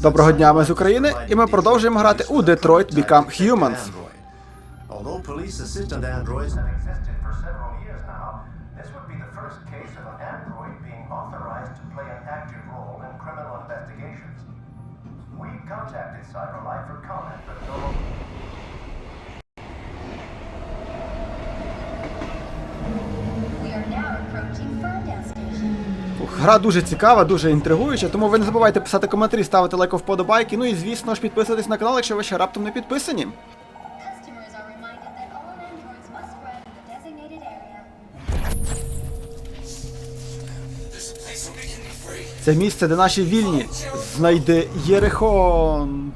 Доброго дня, ми з України, і ми продовжуємо грати у Detroit Become Humans. We are now approaching Ferndale Station. Гра дуже цікава, дуже інтригуюча, тому ви не забувайте писати коментарі, ставити лайк вподобайки, ну і звісно ж підписуйтесь на канал, якщо ви ще раптом не підписані. Це місце, де наші вільні. Знайди Єрихон.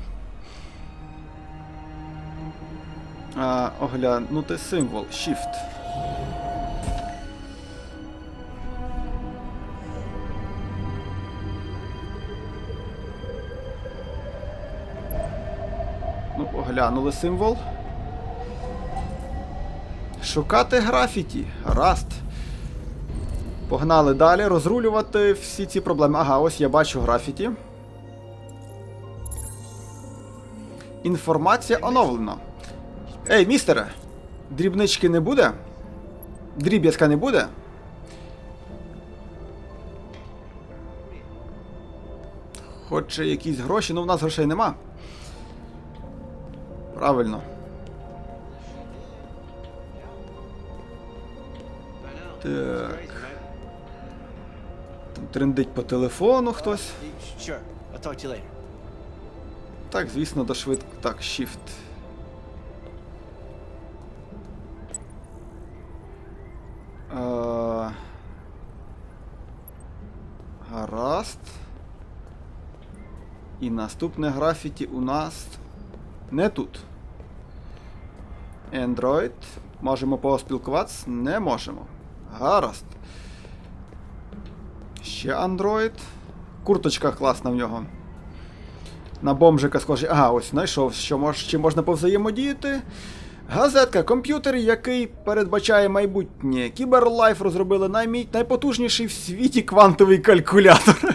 А, оглянути символ. Shift. Ну, оглянули символ. Шукати графіті. Гаразд. Погнали далі розрулювати всі ці проблеми. Ага, ось я бачу графіті. Інформація оновлена. Ей, містере! Дрібнички не буде? Дріб'язка не буде? Хоче якісь гроші, ну в нас грошей нема. Правильно. Так. Там трендить по телефону хтось. Так, звісно, до швидко. Так, Shift. Гаразд. І наступне графіті у нас не тут. Android. Можемо поспілкуватися? Не можемо. Гаразд. Ще Android. Курточка класна в нього. На бомжика схожий. Ага, ось знайшов, що мож, чим можна повзаємодіяти. Газетка, комп'ютер, який передбачає майбутнє. Кіберлайф розробили наймій, найпотужніший в світі квантовий калькулятор.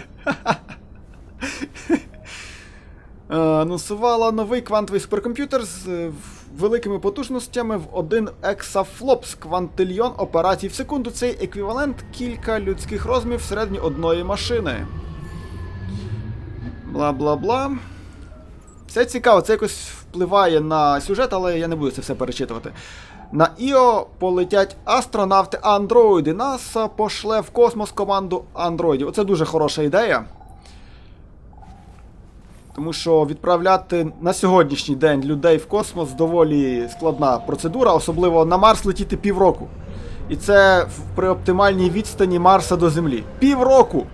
Е, Анонсувала новий квантовий суперкомп'ютер з великими потужностями в 1 ексафлопс квантильйон операцій в секунду. Цей еквівалент кілька людських розмірів всередині одної машини. Бла-бла-бла. Це цікаво, це якось впливає на сюжет, але я не буду це все перечитувати. На Іо полетять астронавти андроїди. НАСА пошле в космос команду андроїдів. Оце дуже хороша ідея. Тому що відправляти на сьогоднішній день людей в космос доволі складна процедура, особливо на Марс летіти півроку. І це при оптимальній відстані Марса до Землі. Півроку!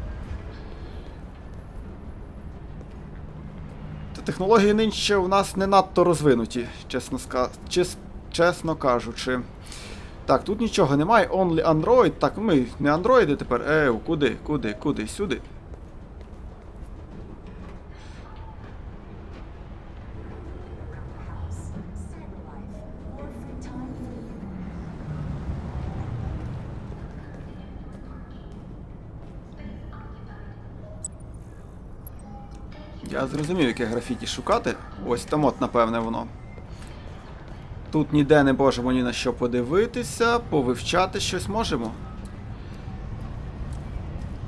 Та технології нинче у нас не надто розвинуті, чесно, ска... чес... чесно кажучи. Так, тут нічого немає, only Android. Так, ми не андроїди тепер. Еу, куди, куди, куди, сюди. Я зрозумів, яке графіті шукати. Ось там от, напевне, воно. Тут ніде не можемо ні на що подивитися, повивчати щось можемо.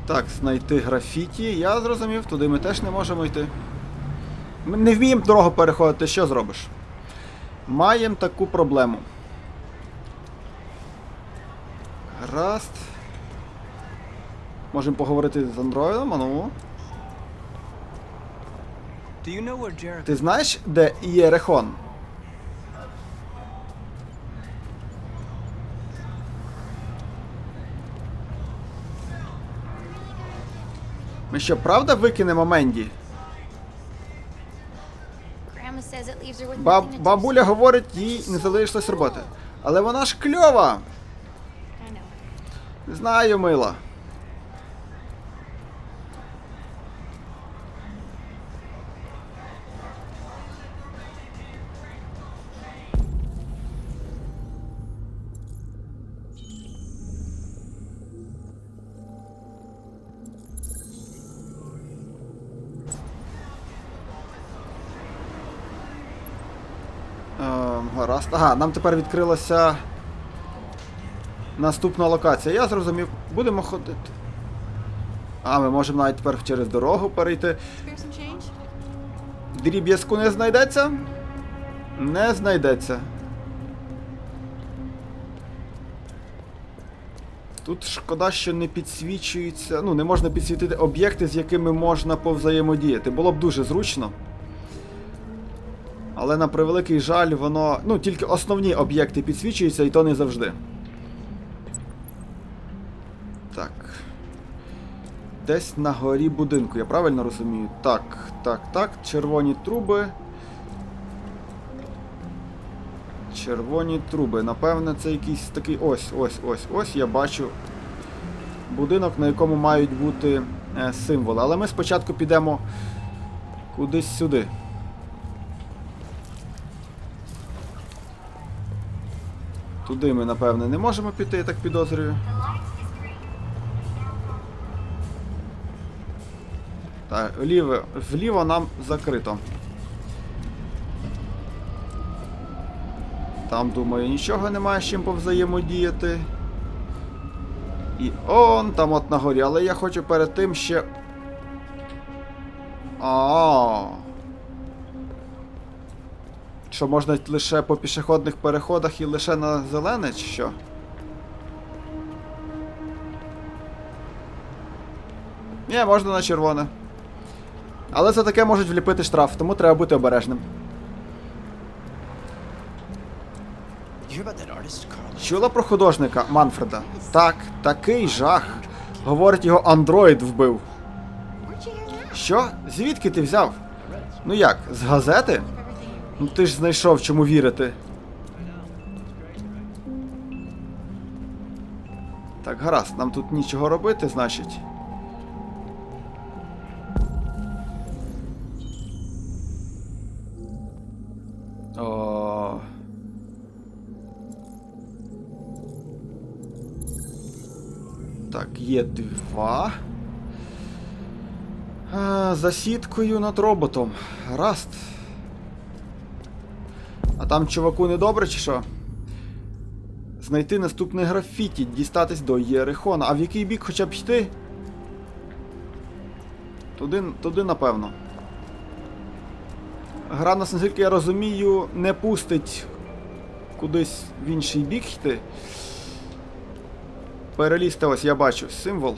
Так, знайти графіті. Я зрозумів, туди ми теж не можемо йти. Ми не вміємо дорогу переходити, що зробиш? Маємо таку проблему. Гаразд. Можемо поговорити з андроїдом, а ну. Ти знаєш, де Єрехон? Ми що, правда викинемо Менді? Баб, бабуля говорить, їй не залишилось роботи. Але вона ж кльова! Знаю, мила. Гаразд. Ага, нам тепер відкрилася наступна локація. Я зрозумів. Будемо ходити. А, ми можемо навіть тепер через дорогу перейти. Дріб'язку не знайдеться? Не знайдеться. Тут шкода, що не підсвічується. Ну, не можна підсвітити об'єкти, з якими можна повзаємодіяти. Було б дуже зручно. Але на превеликий жаль, воно. Ну, тільки основні об'єкти підсвічуються, і то не завжди. Так. Десь на горі будинку, я правильно розумію? Так, так, так. Червоні труби. Червоні труби. Напевне, це якийсь такий. Ось, ось, ось, ось я бачу будинок, на якому мають бути е, символи. Але ми спочатку підемо кудись сюди. Туди ми, напевне, не можемо піти, я так підозрюю. Так, вліво, вліво нам закрито. Там, думаю, нічого немає з чим повзаємодіяти. І он там от на горі, але я хочу перед тим ще. А. Що можна лише по пішохідних переходах і лише на зелене, чи що? Ні, можна на червоне. Але за таке можуть вліпити штраф, тому треба бути обережним. Чула про художника Манфреда? Так, такий жах. Говорить, його андроїд вбив. Що? Звідки ти взяв? Ну як, з газети? Ну ти ж знайшов чому вірити. Так, гаразд, нам тут нічого робити, значить. Так, є два. А, за сіткою над роботом. Гаразд. Там чуваку недобре чи що? Знайти наступне графіті, дістатись до Єрихона. А в який бік хоча б йти? Туди, туди напевно. Гра, нас, наскільки я розумію, не пустить кудись в інший бік йти. Перелізти ось я бачу символ.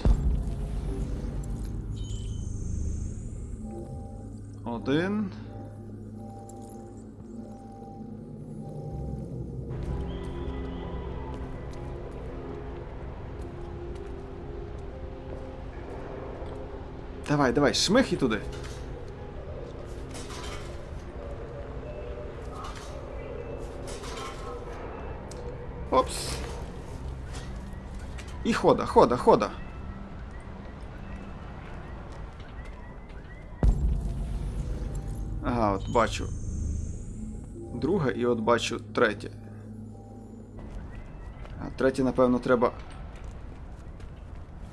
Один. Давай, давай, шмих і туди. Опс. І хода, хода, хода. Ага, от бачу. Друге і от бачу третє. А третє, напевно, треба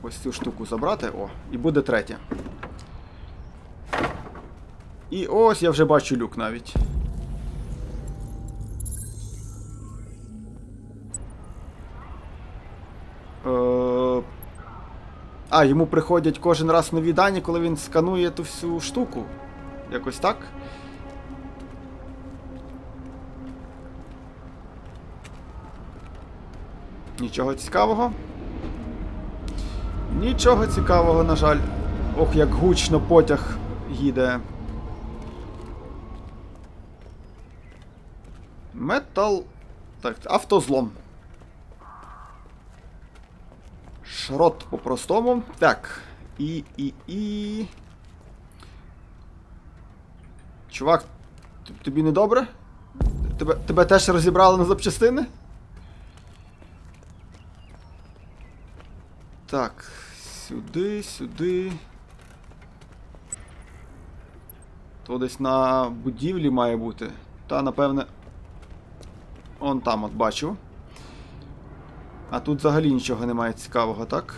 ось цю штуку забрати. О, і буде третє. І ось я вже бачу люк навіть. Е, А, йому приходять кожен раз нові дані, коли він сканує ту всю штуку. Якось так. Нічого цікавого. Нічого цікавого, на жаль. Ох, як гучно потяг їде. Метал. Так, автозлом. Шрот по-простому. Так. І, і, і. Чувак, тобі не добре? Тебе, тебе теж розібрали на запчастини? Так, Сюди, сюди. То десь на будівлі має бути. Та, напевне. Он там от бачу. А тут взагалі нічого немає цікавого, так?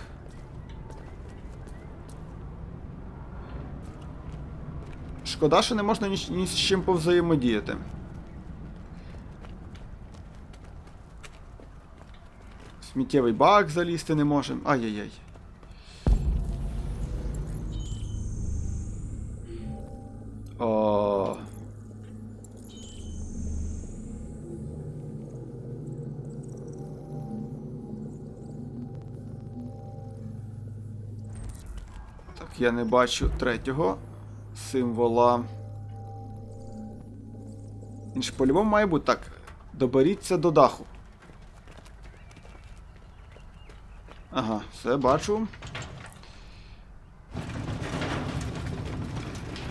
Шкода, що не можна ні, ні з чим повзаємодіяти. Сміттєвий бак залізти не можемо. Ай-яй-яй. О. Так, я не бачу третього символа. Ж по-любому має бути так. Доберіться до даху. Ага, все бачу.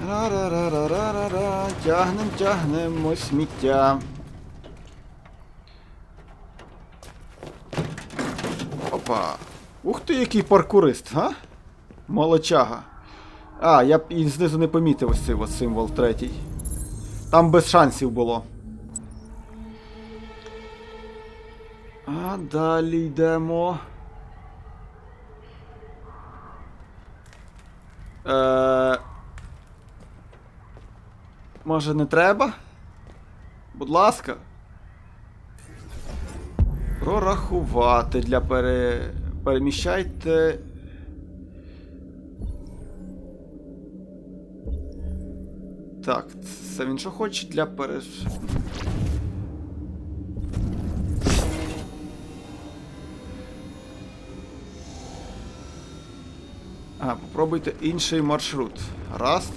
Ра-ра-ра-ра-ра-ра. Тягнем, тягнемо сміття. Опа. Ух ти, який паркурист, га? Молочага. А, я б і знизу не помітив ось цей символ третій. Там без шансів було. А далі йдемо. Е... Може не треба? Будь ласка. Прорахувати для пере... переміщайте. Так, це він що хоче для переш... А, попробуйте інший маршрут. Раз.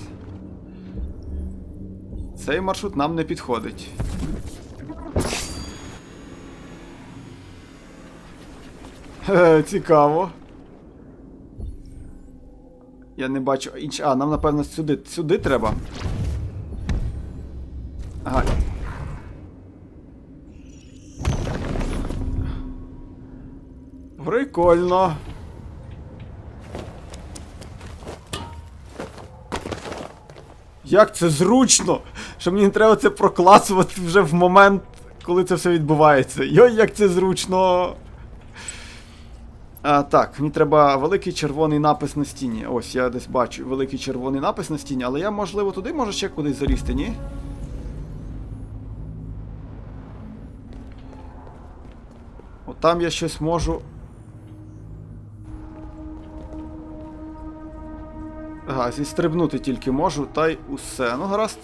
Цей маршрут нам не підходить. Хе, цікаво. Я не бачу інш... А, нам напевно сюди. Сюди треба. Ага. Прикольно. Як це зручно! Що мені не треба це прокласувати вже в момент, коли це все відбувається. Йой, як це зручно! А, так, мені треба великий червоний напис на стіні. Ось, я десь бачу великий червоний напис на стіні, але я, можливо, туди можу ще кудись залізти, ні? От там я щось можу. Ага, зістрибнути тільки можу, та й усе. Ну, гаразд.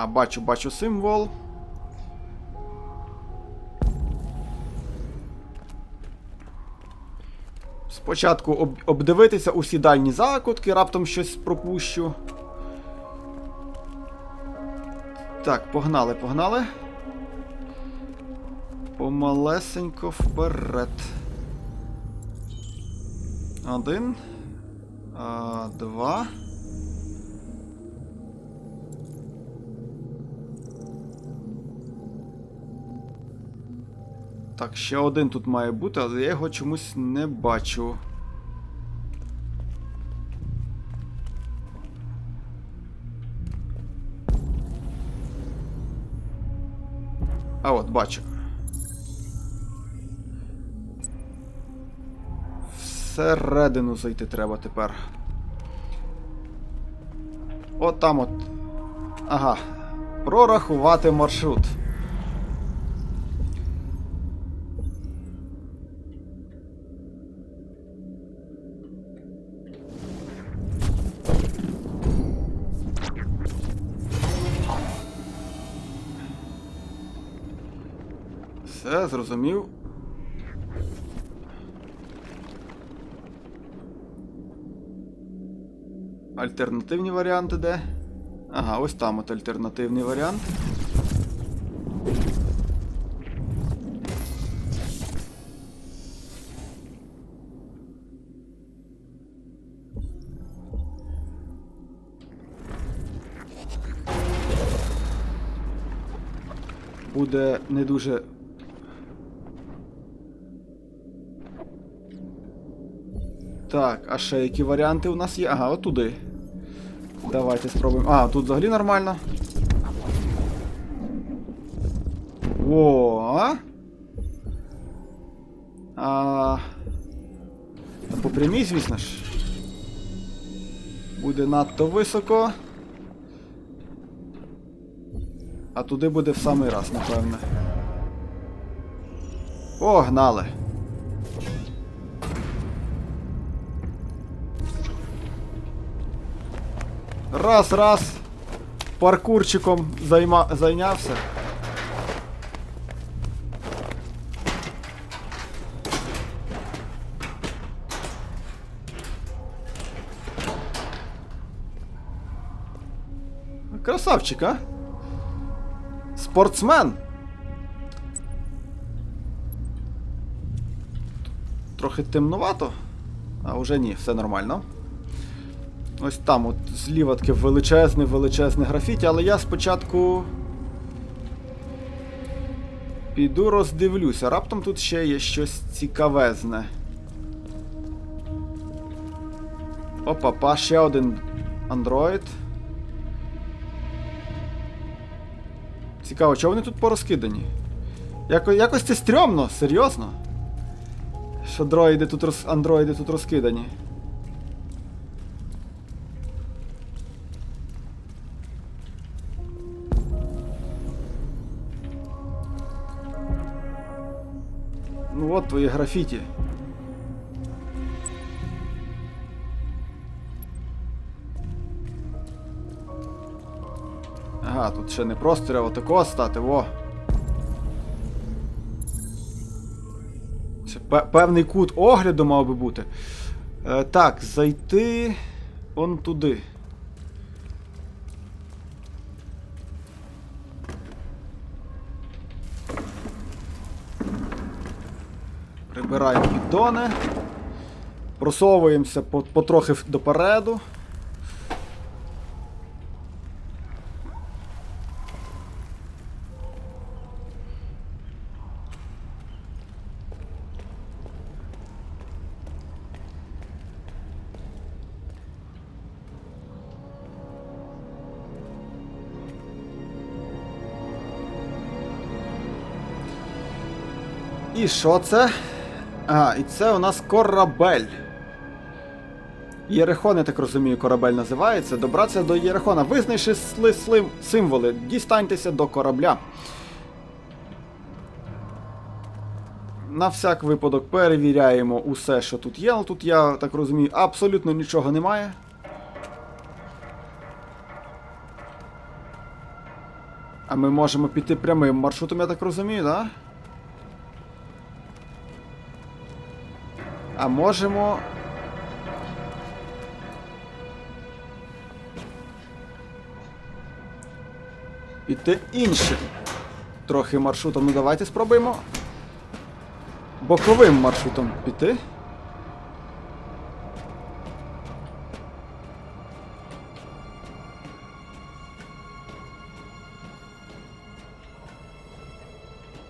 А, бачу, бачу символ. Спочатку об обдивитися усі дальні закутки, раптом щось пропущу. Так, погнали, погнали. Помалесенько вперед. Один. А, два. Так, ще один тут має бути, але я його чомусь не бачу. А от, бачу. Всередину зайти треба тепер. От там от. Ага. Прорахувати маршрут. Все, зрозумів. Альтернативні варіанти де? Ага, ось там от альтернативний варіант. Буде не дуже Так, а ще які варіанти у нас є? Ага, отуди. Давайте спробуємо. А, тут взагалі нормально. О, а? А. Та по прямій, звісно ж. Буде надто високо. А туди буде в самий раз, напевне. Погнали. Раз, раз. Паркурчиком займа... зайнявся. Красавчик, а? Спортсмен. Трохи темнувато. А вже ні, все нормально. Ось там, от зліва таке величезне, величезне графіті, але я спочатку. Піду роздивлюся. Раптом тут ще є щось цікавезне. Опа, па, ще один андроїд. Цікаво, чого вони тут порозкидані? Яко, якось це стрьомно, серйозно. Що дроїди тут роз... андроїди тут розкидані. Ну от твої графіті. Ага, тут ще не просто треба тако стати, во. Це певний кут огляду мав би бути. Е, так, зайти он туди. Піддони. Просовуємося по- потрохи допереду. І що це? А, і це у нас корабель. Єрехон, я так розумію, корабель називається. Добратися до Єрехона. Визнайши сли, слим, символи, дістаньтеся до корабля. На всяк випадок перевіряємо усе, що тут є, але тут, я так розумію, абсолютно нічого немає. А ми можемо піти прямим маршрутом, я так розумію, так? Да? А можемо. Піти іншим. Трохи маршрутом. Ну давайте спробуємо. Боковим маршрутом піти.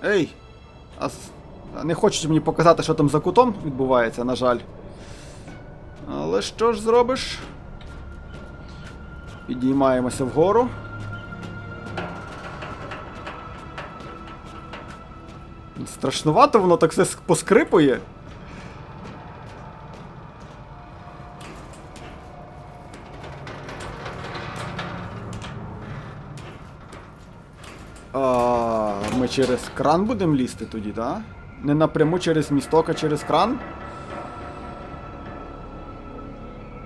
Ей! А не хочуть мені показати, що там за кутом відбувається, на жаль. Але що ж зробиш? Підіймаємося вгору. Страшнувато воно так все поскрипує. А, ми через кран будемо лізти тоді, так? Да? Не напряму через місток, а через кран?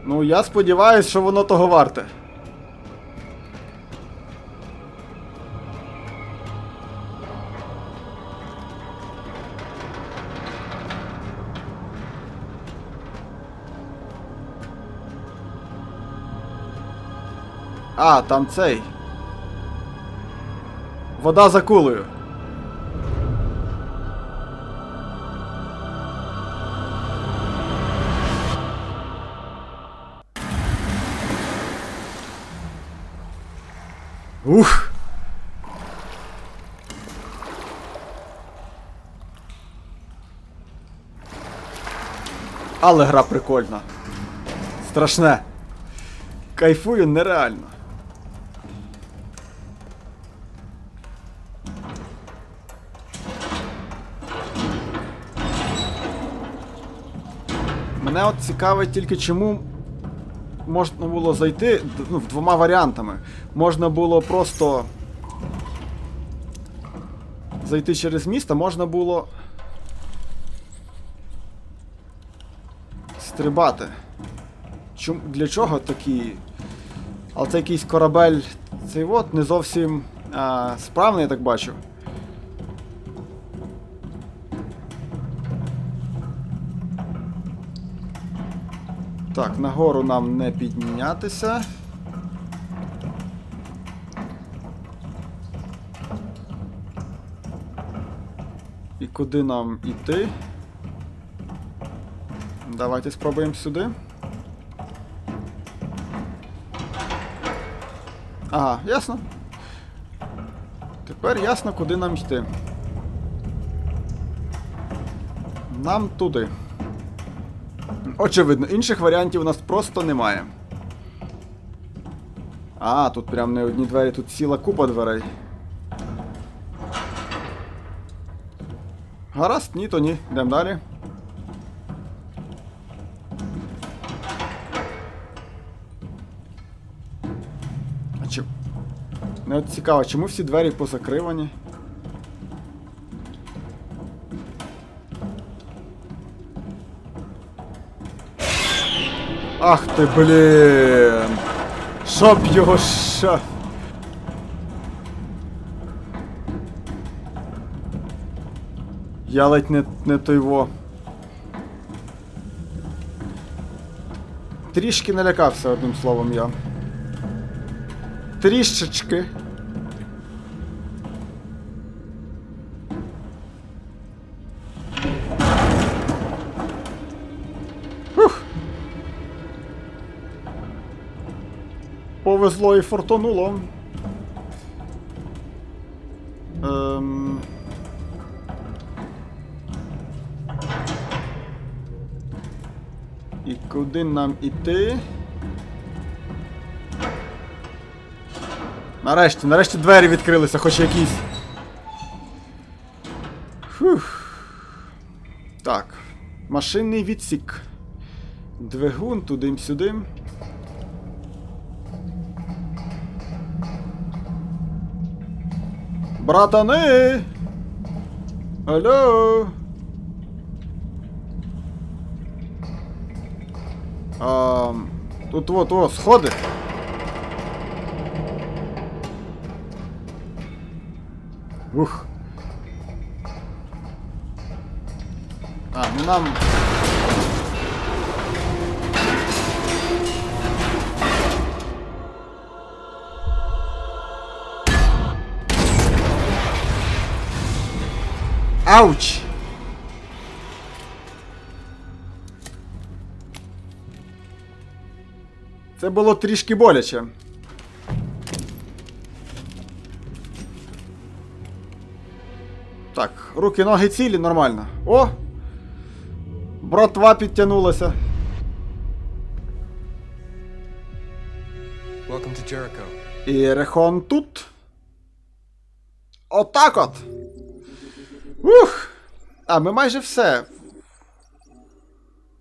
Ну, я сподіваюся, що воно того варте. А, там цей. Вода за кулею. Ух! Але гра прикольна. Страшне. Кайфую нереально. Мене от цікавить тільки чому можна було зайти ну, двома варіантами. Можна було просто зайти через місто, можна було. Стрибати. Чому, для чого такі. Але це якийсь корабель. Цей от не зовсім а, справний, я так бачу. Так, нагору нам не піднятися. І куди нам іти? Давайте спробуємо сюди. Ага, ясно. Тепер ясно, куди нам йти. Нам туди. Очевидно, інших варіантів у нас просто немає. А, тут прям не одні двері, тут ціла купа дверей. Гаразд, ні, то ні. Йдемо далі. А чи... Не от цікаво, чому всі двері позакривані? Ах ти, блін! Щоб його ша... Я ледь не, не той во. Трішки налякався одним словом я. Трішечки. Повезло і фортонуло. Ем... І куди нам іти? Нарешті, нарешті двері відкрилися, хоч якісь. Фух. Так. Машинний відсік. Двигун туди-сюди. Братани! Алло! А, тут вот, о, сходи. Ух. А, ну нам. Ауч! Це було трішки боляче. Так, руки, ноги цілі, нормально. О! Братва підтягнулася. Welcome to Jericho. І Рехон тут. Отак от. Ух! А, ми майже все.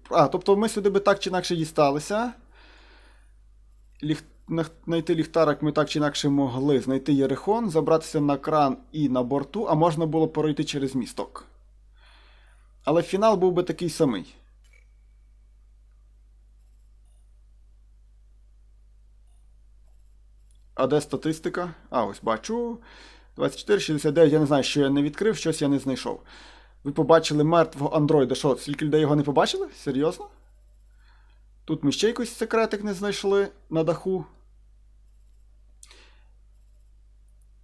А, тобто ми сюди би так чи інакше дісталися. Ліх... Знайти ліхтарик ми так чи інакше могли. Знайти Єрихон, забратися на кран і на борту, а можна було пройти через місток. Але фінал був би такий самий. А де статистика? А, ось бачу. 24,69, я не знаю, що я не відкрив, щось я не знайшов. Ви побачили мертвого андроїда. Що, скільки людей його не побачили? Серйозно? Тут ми ще якийсь секретик не знайшли на даху.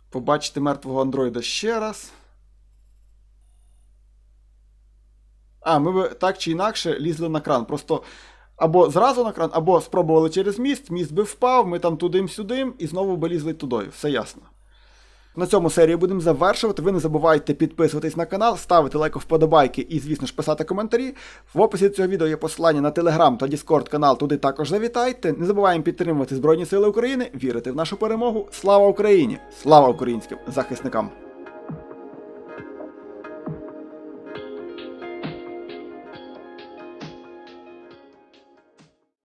Побачити мертвого андроїда ще раз. А, ми би так чи інакше лізли на кран. Просто або зразу на кран, або спробували через міст, міст би впав, ми там тудим-сюдим і знову би лізли тудою. Все ясно. На цьому серію будемо завершувати. Ви не забувайте підписуватись на канал, ставити лайк вподобайки і, звісно ж, писати коментарі. В описі цього відео є посилання на Телеграм та Діскорд канал, туди також завітайте. Не забуваємо підтримувати Збройні Сили України, вірити в нашу перемогу. Слава Україні! Слава українським захисникам!